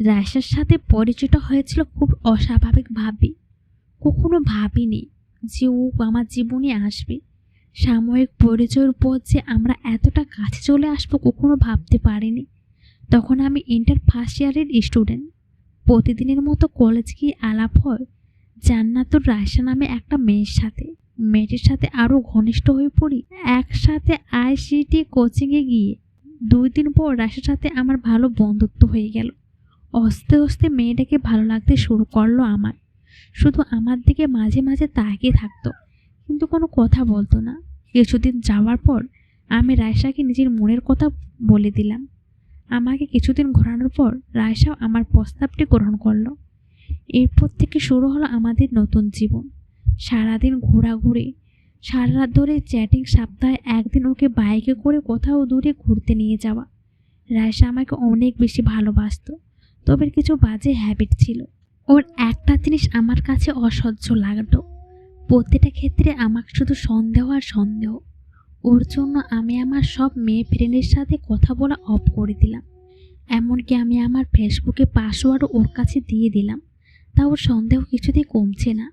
রায়সার সাথে পরিচিত হয়েছিল খুব অস্বাভাবিকভাবে কখনো ভাবিনি যে ও আমার জীবনে আসবে। সাময়িক পরিচয়ের পর যে আমরা এতটা কাছে চলে আসব কখনো ভাবতে পারিনি। তখন আমি ইন্টার ফার্স্ট ইয়ারের স্টুডেন্ট প্রতিদিনের মতো কলেজ গিয়ে আলাপ হয় জান্নাতুর রায়সা নামে একটা মেয়ের সাথে। মেয়েটির সাথে আরও ঘনিষ্ঠ হয়ে পড়ি। একসাথে আইসিটি কোচিংয়ে গিয়ে দুই দিন পর রায়সার সাথে আমার ভালো বন্ধুত্ব হয়ে গেল। আস্তে আস্তে মেয়েটাকে ভালো লাগতে শুরু করল আমার। শুধু আমার দিকে মাঝে মাঝে তাকিয়ে থাকতো, কিন্তু কোনো কথা বলতো না। কিছুদিন যাওয়ার পর আমি রায়সাকে নিজের মনের কথা বলে দিলাম। আমাকে কিছুদিন ঘোরানোর পর রায়সাও আমার প্রস্তাবটি গ্রহণ করল। এরপর থেকে শুরু হলো আমাদের নতুন জীবন। সারাদিন ঘোরাঘুরি, সারা রাত ধরে চ্যাটিং সপ্তাহে একদিন ওকে বাইকে করে কোথাও দূরে ঘুরতে নিয়ে যাওয়া। রায়সা আমাকে অনেক বেশি ভালোবাসতো। তবে কিছু বাজে হ্যাবিট ছিল। ওর একটা জিনিস আমার কাছে অসহ্য লাগতো প্রতিটা ক্ষেত্রে আমাকে শুধু সন্দেহ আর সন্দেহ। ওর জন্য আমি আমার সব মেয়ে ফ্রেন্ডের সাথে কথা বলা অফ করে দিলাম। এমনকি আমি আমার ফেসবুকে পাসওয়ার্ডও ওর কাছে দিয়ে দিলাম। তা ওর সন্দেহ কিছুতেই কমছে না।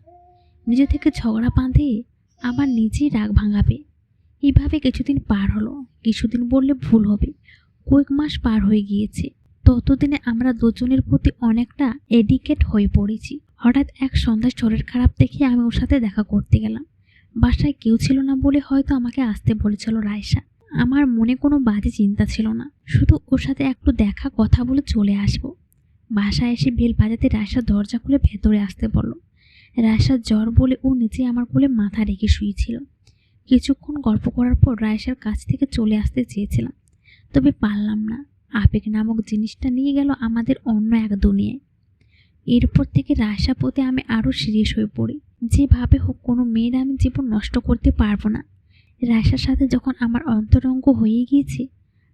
নিজে থেকে ঝগড়া বাঁধে, আবার নিজেই রাগ ভাঙাবে। এইভাবে কিছুদিন পার হলো। কিছুদিন বললে ভুল হবে। কয়েক মাস পার হয়ে গিয়েছে। ততদিনে আমরা দুজনের প্রতি অনেকটা এডিকেট হয়ে পড়েছি। হঠাৎ এক সন্ধ্যায় শরীর খারাপ দেখে আমি ওর সাথে দেখা করতে গেলাম। বাসায় কেউ ছিল না বলে হয়তো আমাকে আসতে বলেছিল রায়সা আমার মনে কোনো বাজে চিন্তা ছিল না। শুধু ওর সাথে একটু দেখা কথা বলে চলে আসব। বাসায় এসে বেল বাজাতে রায়সা দরজা খুলে ভেতরে আসতে বলল। রায়সার জ্বর বলে ও নিচে আমার কোলে মাথা রেখে শুয়েছিল। কিছুক্ষণ গল্প করার পর রায়সার কাছ থেকে চলে আসতে চেয়েছিলাম। তবে পারলাম না। আবেগ নামক জিনিসটা নিয়ে গেল আমাদের অন্য এক দুনিয়ায়। এরপর থেকে প্রতি আমি আরও সিরিয়াস হয়ে পড়ি। যেভাবে হোক, কোনো মেয়ের আমি জীবন নষ্ট করতে পারব না। রাশার সাথে যখন আমার অন্তরঙ্গ হয়ে গিয়েছে,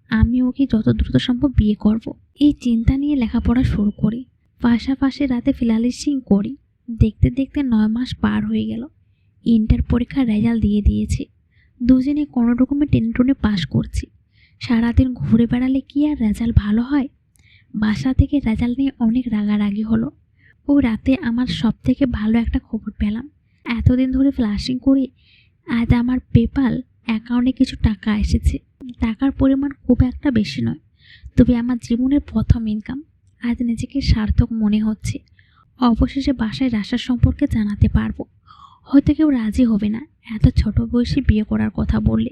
আমি ওকে যত দ্রুত সম্ভব বিয়ে করব। এই চিন্তা নিয়ে লেখাপড়া শুরু করি। পাশাপাশি রাতে ফিলালিসিং করি। দেখতে দেখতে নয় মাস পার হয়ে গেল। ইন্টার পরীক্ষার রেজাল্ট দিয়ে দিয়েছে। দুজনে কোনো রকমের টেনে পাশ করছি। সারাদিন ঘুরে বেড়ালে কি আর রেজাল্ট ভালো হয়? বাসা থেকে রেজাল্ট নিয়ে অনেক রাগারাগি হলো। ও রাতে আমার সব থেকে ভালো একটা খবর পেলাম। এতদিন ধরে ফ্লাশিং করে, আজ আমার পেপাল অ্যাকাউন্টে কিছু টাকা এসেছে। টাকার পরিমাণ খুব একটা বেশি নয়, তবে আমার জীবনের প্রথম ইনকাম আজ নিজেকে সার্থক মনে হচ্ছে। অবশেষে বাসায় রাসার সম্পর্কে জানাতে পারব। হয়তো কেউ রাজি হবে না, এত ছোট বয়সে বিয়ে করার কথা বললে।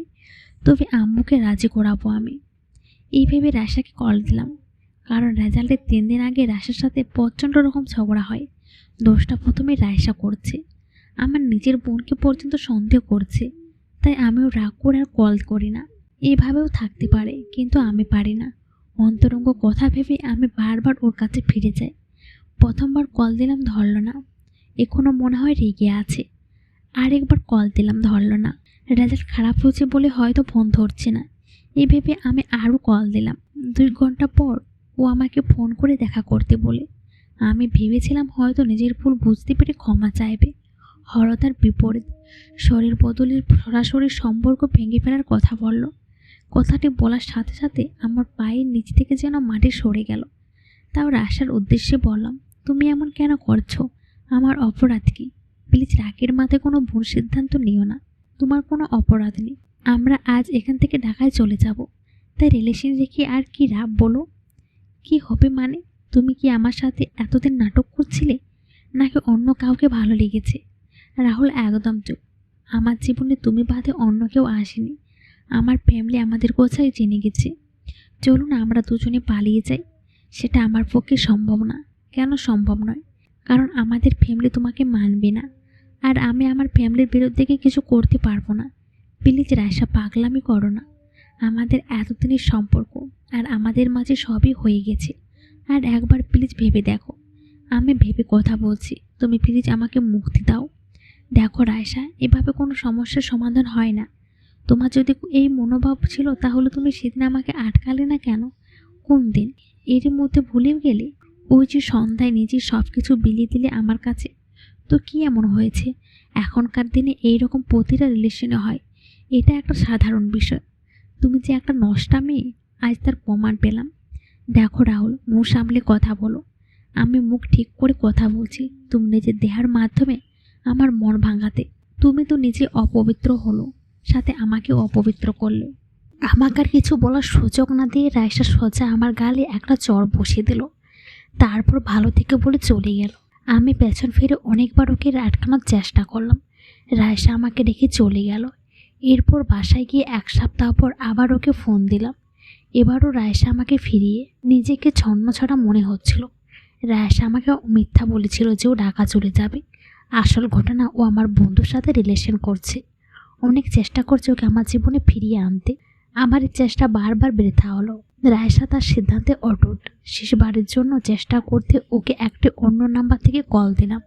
তবে আম্মুকে রাজি করাবো আমি। এই ভেবে রাশাকে কল দিলাম। কারণ রেজাল্টের তিন দিন আগে রাশার সাথে প্রচণ্ড রকম ঝগড়া হয়। দোষটা প্রথমে রায়সা করছে। আমার নিজের বোনকে পর্যন্ত সন্দেহ করছে। তাই আমিও রাগ করে আর কল করি না। এইভাবেও থাকতে পারে, কিন্তু আমি পারি না। অন্তরঙ্গ কথা ভেবে আমি বারবার ওর কাছে ফিরে যাই। প্রথমবার কল দিলাম ধরল না। এখনও মনে হয় রেগে আছে। আরেকবার কল দিলাম ধরল না। রেজাল্ট খারাপ হয়েছে বলে হয়তো ফোন ধরছে না। এই ভেবে আমি আরও কল দিলাম। দুই ঘণ্টা পর ও আমাকে ফোন করে দেখা করতে বলে। আমি ভেবেছিলাম হয়তো নিজের ভুল বুঝতে পেরে ক্ষমা চাইবে। হরতার বিপরীত। শরীর বদলের সরাসরি সম্পর্ক ভেঙে ফেলার কথা বলল। কথাটি বলার সাথে সাথে আমার পায়ের নিচ থেকে যেন মাটি সরে গেল। তাও আসার উদ্দেশ্যে বললাম, তুমি এমন কেন করছ? আমার অপরাধ কি? প্লিজ রাগের মাথায় কোনো ভুল সিদ্ধান্ত নিও না। তোমার কোনো অপরাধ নেই। আমরা আজ এখান থেকে ঢাকায় চলে যাব। তাই রিলেশন রেখে আর কি রাব বলো? কি হবে মানে? তুমি কি আমার সাথে এতদিন নাটক করছিলে? নাকি অন্য কাউকে ভালো লেগেছে? রাহুল, একদম চুপ। আমার জীবনে তুমি বাদে অন্য কেউ আসেনি। আমার ফ্যামিলি আমাদের কোথায় জেনে গেছে। চলুন আমরা দুজনে পালিয়ে যাই। সেটা আমার পক্ষে সম্ভব না। কেন সম্ভব নয়? কারণ আমাদের ফ্যামিলি তোমাকে মানবে না। আর আমি আমার ফ্যামিলির বিরুদ্ধে গিয়ে কিছু করতে পারব না? প্লিজ রায়সা পাগলামি করো না। আমাদের এতদিনের সম্পর্ক আর আমাদের মাঝে সবই হয়ে গেছে। আর একবার প্লিজ ভেবে দেখো। আমি ভেবে কথা বলছি। তুমি প্লিজ আমাকে মুক্তি দাও। দেখো রায়সা এভাবে কোনো সমস্যার সমাধান হয় না। তোমার যদি এই মনোভাব ছিল, তাহলে তুমি সেদিন আমাকে আটকালে না কেন? কোন দিন? এর মধ্যে ভুলেও গেলে? ওই যে সন্ধ্যায় নিজে সব কিছু বিলিয়ে দিলে আমার কাছে তো কি এমন হয়েছে? এখনকার দিনে এই রকম প্রতিটা রিলেশনে হয়। এটা একটা সাধারণ বিষয়। তুমি যে একটা নষ্টা মেয়ে, আজ তার প্রমাণ পেলাম। দেখো রাহুল, মুখ সামলে কথা বলো। আমি মুখ ঠিক করে কথা বলছি। তুমি নিজের দেহার মাধ্যমে আমার মন ভাঙাতে। তুমি তো নিজে অপবিত্র হলো, সাথে আমাকে অপবিত্র করলে। আমাকে আর কিছু বলার সুযোগ না দিয়ে রাইসা সোজা আমার গালে একটা চর বসিয়ে দিল। তারপর ভালো থেকে বলে চলে গেল। আমি পেছন ফিরে অনেকবার ওকে আটকানোর চেষ্টা করলাম। রায়সা আমাকে রেখে চলে গেল। এরপর বাসায় গিয়ে এক সপ্তাহ পর আবার ওকে ফোন দিলাম। এবারও রায়সা আমাকে ফিরিয়ে নিজেকে ছন্ন ছড়া মনে হচ্ছিল। রায়সা আমাকে মিথ্যা বলেছিল যে ও ঢাকা চলে যাবে। আসল ঘটনা ও আমার বন্ধুর সাথে রিলেশন করছে। অনেক চেষ্টা করছে ওকে আমার জীবনে ফিরিয়ে আনতে। আমার এই চেষ্টা বারবার বৃথা হলো রায়সা তার সিদ্ধান্তে অটুট। শেষবারের জন্য চেষ্টা করতে ওকে একটি অন্য নাম্বার থেকে কল দিলাম।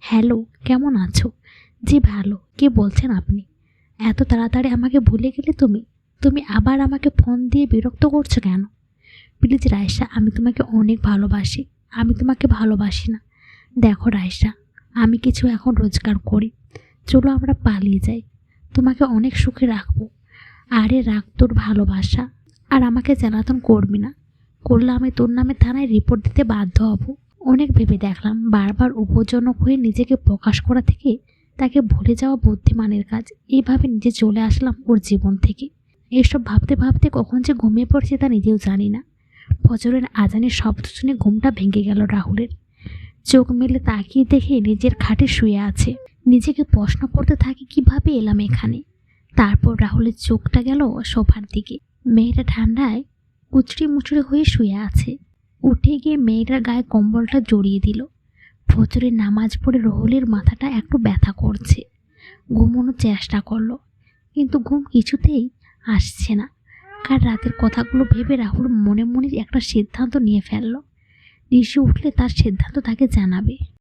হ্যালো, কেমন আছো? জি, ভালো। কে বলছেন আপনি? এত তাড়াতাড়ি আমাকে ভুলে গেলে তুমি? তুমি আবার আমাকে ফোন দিয়ে বিরক্ত করছ কেন? প্লিজ রায়সা আমি তোমাকে অনেক ভালোবাসি। আমি তোমাকে ভালোবাসি না। দেখো রায়সা আমি কিছু এখন রোজগার করি। চলো আমরা পালিয়ে যাই। তোমাকে অনেক সুখে রাখব। আরে রাখ তোর ভালোবাসা। আর আমাকে জ্বালাতন করবি না। করলে আমি তোর নামে থানায় রিপোর্ট দিতে বাধ্য হব। অনেক ভেবে দেখলাম, বারবার উপজনক হয়ে নিজেকে প্রকাশ করা থেকে তাকে ভুলে যাওয়া বুদ্ধিমানের কাজ। এইভাবে নিজে চলে আসলাম ওর জীবন থেকে। এসব ভাবতে ভাবতে কখন যে ঘুমিয়ে পড়ছে তা নিজেও জানি না। ফজরের আজানের শব্দ শুনে ঘুমটা ভেঙে গেল রাহুলের। চোখ মেলে তাকিয়ে দেখে নিজের খাটে শুয়ে আছে। নিজেকে প্রশ্ন করতে থাকি, কীভাবে এলাম এখানে? তারপর রাহুলের চোখটা গেল সোফার দিকে। মেয়েটা ঠান্ডায় কুচড়ি মুচড়ি হয়ে শুয়ে আছে। উঠে গিয়ে মেয়েটার গায়ে কম্বলটা জড়িয়ে দিল। ফজরের নামাজ পড়ে রাহুলের মাথাটা একটু ব্যথা করছে। ঘুমানোর চেষ্টা করল, কিন্তু ঘুম কিছুতেই আসছে না। কার রাতের কথাগুলো ভেবে রাহুল মনে মনে একটা সিদ্ধান্ত নিয়ে ফেলল। নিশে উঠলে তার সিদ্ধান্ত তাকে জানাবে।